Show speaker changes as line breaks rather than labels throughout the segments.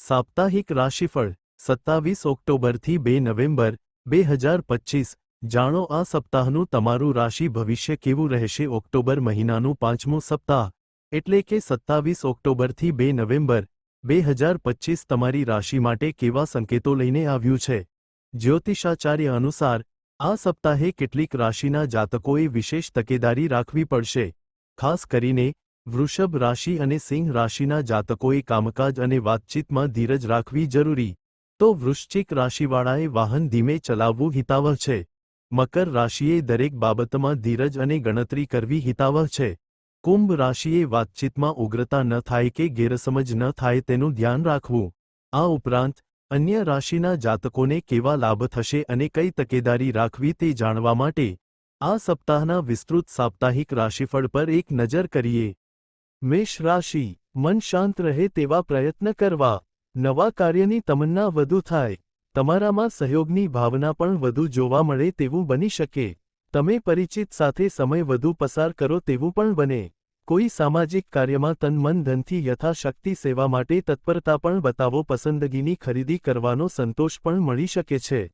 સાપ્તાહિક રાશિફળ, સત્તાવીસ ઓક્ટોબરથી બે નવેમ્બર, બે હજાર પચીસ. જાણો આ સપ્તાહનું તમારું રાશિ ભવિષ્ય કેવું રહેશે ઓક્ટોબર મહિનાનું પાંચમું સપ્તાહ. એટલે કે સત્તાવીસ ઓક્ટોબરથી બે નવેમ્બર, બે હજાર પચીસ તમારી રાશિ માટે કેવા સંકેતો લઈને આવ્યું છે? જ્યોતિષાચાર્ય અનુસાર, આ સપ્તાહે કેટલીક રાશિના જાતકોએ વિશેષ તકેદારી રાખવી પડશે. ખાસ કરીને વૃષભ રાશિ અને સિંહ રાશિના જાતકોએ કામકાજ અને વાતચીતમાં ધીરજ રાખવી જરૂરી. તો વૃશ્ચિક રાશિવાળાએ વાહન ધીમે ચલાવવું હિતાવહ છે. મકર રાશિએ દરેક બાબતમાં ધીરજ અને ગણતરી કરવી હિતાવહ છે. કુંભ રાશિએ વાતચીતમાં ઉગ્રતા ન થાય કે ગેરસમજ ન થાય તેનું ધ્યાન રાખવું. આ ઉપરાંત, અન્ય રાશિના જાતકોને કેવા લાભ થશે અને કઈ તકેદારી રાખવી તે જાણવા માટે, આ સપ્તાહના વિસ્તૃત સાપ્તાહિક રાશિફળ પર એક નજર કરીએ. મેષ રાશિ, મન શાંત રહે તેવા પ્રયત્ન કરવા. નવા કાર્યની તમન્ના વધુ થાય. તમારામાં સહયોગની ભાવના પણ વધુ જોવા મળે તેવું બની શકે. તમે પરિચિત સાથે સમય વધુ પસાર કરો તેવું પણ બને. કોઈ સામાજિક કાર્યમાં તન મન ધનથી યથાશક્તિ સેવા માટે તત્પરતા પણ બતાવો. પસંદગીની ખરીદી કરવાનો સંતોષ પણ મળી શકે છે.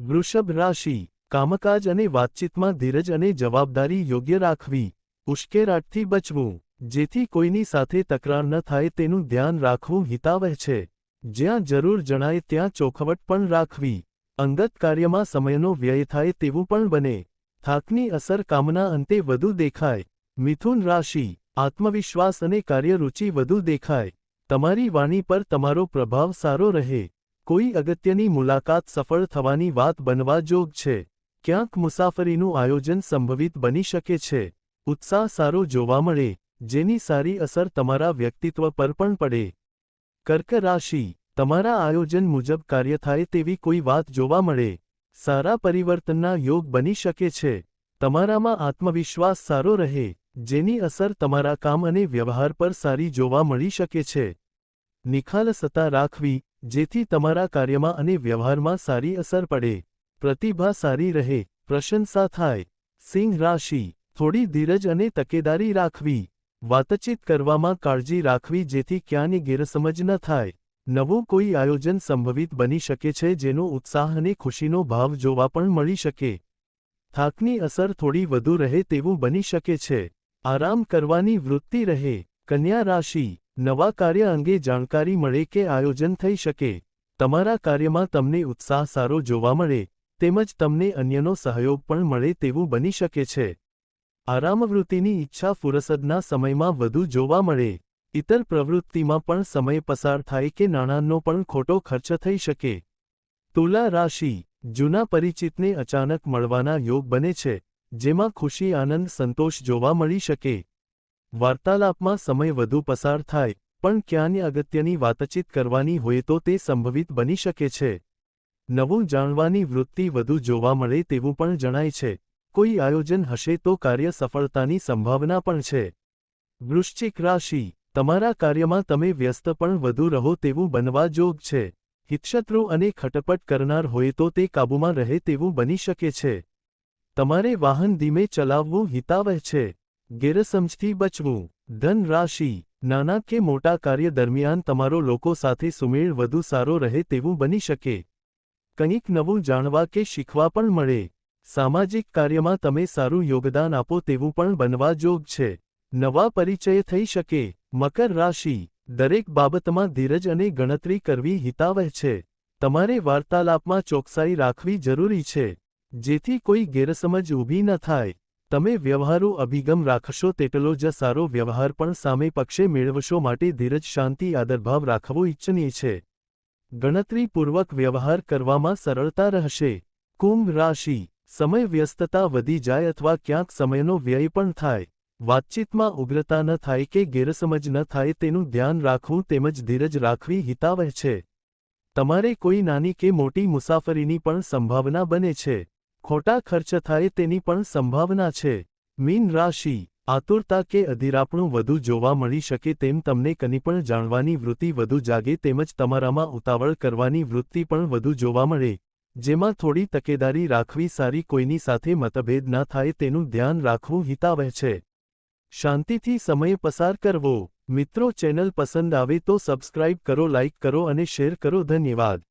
વૃષભ રાશિ, કામકાજ અને વાતચીતમાં ધીરજ અને જવાબદારી યોગ્ય રાખવી. ઉશ્કેરાટથી બચવું. જેથી કોઈની સાથે તકરાર ન થાય તેનું ધ્યાન રાખવું હિતાવહ છે. જ્યાં જરૂર જણાય ત્યાં ચોખવટ પણ રાખવી. અંગત કાર્યમાં સમયનો વ્યય થાય તેવું પણ બને. થાકની અસર કામના અંતે વધુ દેખાય. મિથુન રાશિ, આત્મવિશ્વાસ અને કાર્યરુચિ વધુ દેખાય. તમારી વાણી પર તમારો પ્રભાવ સારો રહે. કોઈ અગત્યની મુલાકાત સફળ થવાની વાત બનવા જોગ છે. ક્યાંક મુસાફરીનું આયોજન સંભવિત બની શકે છે. ઉત્સાહ સારો જોવા મળે. જેની સારી અસર તમારા વ્યક્તિત્વ પર પણ પડે. કર્ક રાશિ, તમારા આયોજન મુજબ કાર્ય થાય તેવી કોઈ વાત જોવા મળે. સારા પરિવર્તનના યોગ બની શકે છે. તમારામાં આત્મવિશ્વાસ સારો રહે, જેની અસર તમારા કામ અને વ્યવહાર પર સારી જોવા મળી શકે છે. નિખાલસતા રાખવી, જેથી તમારા કાર્યમાં અને વ્યવહારમાં સારી અસર પડે. પ્રતિભા સારી રહે, પ્રશંસા થાય. સિંહ રાશિ, થોડી ધીરજ અને તકેદારી રાખવી. વાતચીત કરવામાં કાળજી રાખવી જેથી ક્યાંની ગેરસમજ ન થાય. નવું કોઈ આયોજન સંભવિત બની શકે છે જેનો ઉત્સાહ અને ખુશીનો ભાવ જોવા પણ મળી શકે. થાકની અસર થોડી વધુ રહે તેવું બની શકે છે. આરામ કરવાની વૃત્તિ રહે. કન્યા રાશિ. નવા કાર્ય અંગે જાણકારી મળે કે આયોજન થઈ શકે. તમારા કાર્યમાં તમને ઉત્સાહ સારો જોવા મળે. તેમજ તમને અન્યનો સહયોગ પણ મળે તેવું બની શકે છે. આરામવૃત્તિની ઈચ્છા ફુરસદના સમયમાં વધુ જોવા મળે. ઇતર પ્રવૃત્તિમાં પણ સમય પસાર થાય કે નાણાંનો પણ ખોટો ખર્ચ થઈ શકે. તુલા રાશિ, જૂના પરિચિતને અચાનક મળવાના યોગ બને છે, જેમાં ખુશી, આનંદ, સંતોષ જોવા મળી શકે. વાર્તાલાપમાં સમય વધુ પસાર થાય, પણ ક્યાંય અગત્યની વાતચીત કરવાની હોય તો તે સંભવિત બની શકે છે. નવું જાણવાની વૃત્તિ વધુ જોવા મળે તેવું પણ જણાય છે. કોઈ આયોજન હશે તો કાર્ય સફળતાની સંભાવના પણ છે. વૃશ્ચિક રાશિ, તમારા કાર્યમાં તમે વ્યસ્ત પણ વધુ રહો તેવું બનવા જોગ છે. હિતશત્રુ અને ખટપટ કરનાર હોય તો તે કાબૂમાં રહે તેવું બની શકે છે. તમારે વાહન ધીમે ચલાવવું હિતાવહ છે. ગેરસમજથી બચવું. ધન રાશિ, નાના કે મોટા કાર્ય દરમિયાન તમારો લોકો સાથે સુમેળ વધુ સારો રહે તેવું બની શકે. કંઈક નવું જાણવા કે શીખવા પણ મળે. સામાજિક કાર્યમાં તમે સારું યોગદાન આપો તેવું પણ બનવા જોગ છે. નવા પરિચય થઈ શકે. મકર રાશિ. દરેક બાબતમાં ધીરજ અને ગણતરી કરવી હિતાવહ છે. તમારે વાર્તાલાપમાં ચોકસાઈ રાખવી જરૂરી છે. જેથી કોઈ ગેરસમજ ઊભી ન થાય. તમે વ્યવહારુ અભિગમ રાખશો તેટલો જ સારો વ્યવહાર પણ સામે પક્ષે મેળવશો માટે ધીરજ, શાંતિ, આદરભાવ રાખવો ઇચ્છનીય છે. ગણતરીપૂર્વક વ્યવહાર કરવામાં સરળતા રહેશે. કુંભ રાશિ. સમય વ્યસ્તતા વધી જાય અથવા ક્યાંક સમયનો વ્યય પણ થાય. વાતચીતમાં ઉગ્રતા ન થાય કે ગેરસમજ ન થાય તેનું ધ્યાન રાખવું તેમજ ધીરજ રાખવી હિતાવહ છે. તમારે કોઈ નાની કે મોટી મુસાફરીની પણ સંભાવના બને છે. ખોટા ખર્ચ થાય તેની પણ સંભાવના છે. મીન રાશિ, આતુરતા કે અધિરાપણું વધુ જોવા મળી શકે તેમ તમને કની પણ જાણવાની વૃત્તિ વધુ જાગે તેમજ તમારામાં ઉતાવળ કરવાની વૃત્તિ પણ વધુ જોવા મળે. જેમાં થોડી તકેદારી રાખવી સારી કોઈની સાથે મતભેદ ના થાય તેનું ધ્યાન રાખવું હિતાવહ છે. શાંતિથી સમય પસાર કરવો. મિત્રો, ચેનલ પસંદ આવે તો સબસ્ક્રાઇબ કરો, લાઇક કરો અને શેર કરો. ધન્યવાદ.